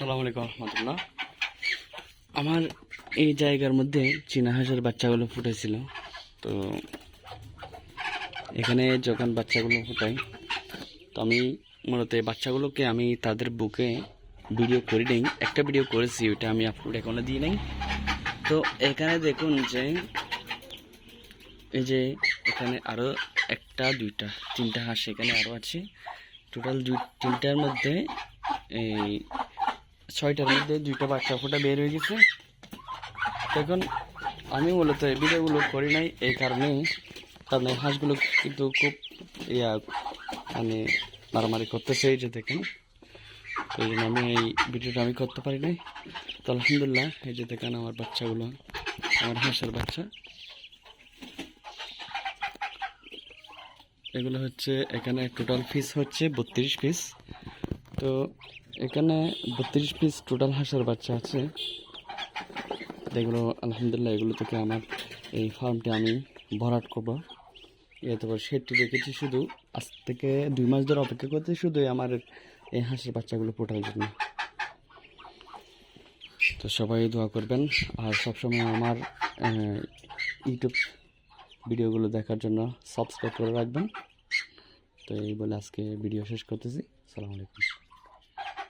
সালামু আলাইকুম রহমতুল্লাহ। আমার এই জায়গার মধ্যে চীনা হাঁসের বাচ্চাগুলো ফুটেছিল। তো এখানে যখন বাচ্চাগুলো ফুটাই, তো আমি মূলত এই বাচ্চাগুলোকে আমি তাদের বুকে ভিডিও করে নিই। একটা ভিডিও করেছি, ওইটা আমি আপলোড এখনও দিই নাই। তো এখানে দেখুন যে, এই যে এখানে আরও একটা, দুইটা, তিনটা হাঁস এখানে আরও আছে। টোটাল দুই, তিনটার মধ্যে এই ছয়টার মধ্যে দুইটা বাচ্চা ফোটা বের হয়ে গেছে। এখন আমি মূলত এই ভিডিওগুলো করি নাই, এই কারণেই কারণ এই হাঁসগুলো কিন্তু খুব, ইয়া মানে মারামারি করতেছে এই যে দেখেন। এই জন্য আমি এই ভিডিওটা আমি করতে পারি নাই। তো আলহামদুলিল্লাহ, এই যে দেখেন আমার বাচ্চাগুলো, আমার হাঁসের বাচ্চা। এগুলো হচ্ছে, এখানে টোটাল ফিস হচ্ছে বত্রিশ পিস তো এখানে বত্রিশ পিস টোটাল হাঁসের বাচ্চা আছে। এগুলো আলহামদুলিল্লাহ, এগুলো থেকে আমার এই ফার্মটি আমি ভরাট করব। বড় শেডটি রেখেছি শুধু। আজ থেকে দুই মাস ধরে অপেক্ষা করতে শুধু আমার এই হাঁসের বাচ্চাগুলো ফোটার জন্য। তো সবাই দোয়া করবেন। আর সবসময় আমার ইউটিউব ভিডিওগুলো দেখার জন্য সাবস্ক্রাইব করে রাখবেন। তো এই বলে আজকে ভিডিও শেষ করতেছি। সালাম আলাইকুম।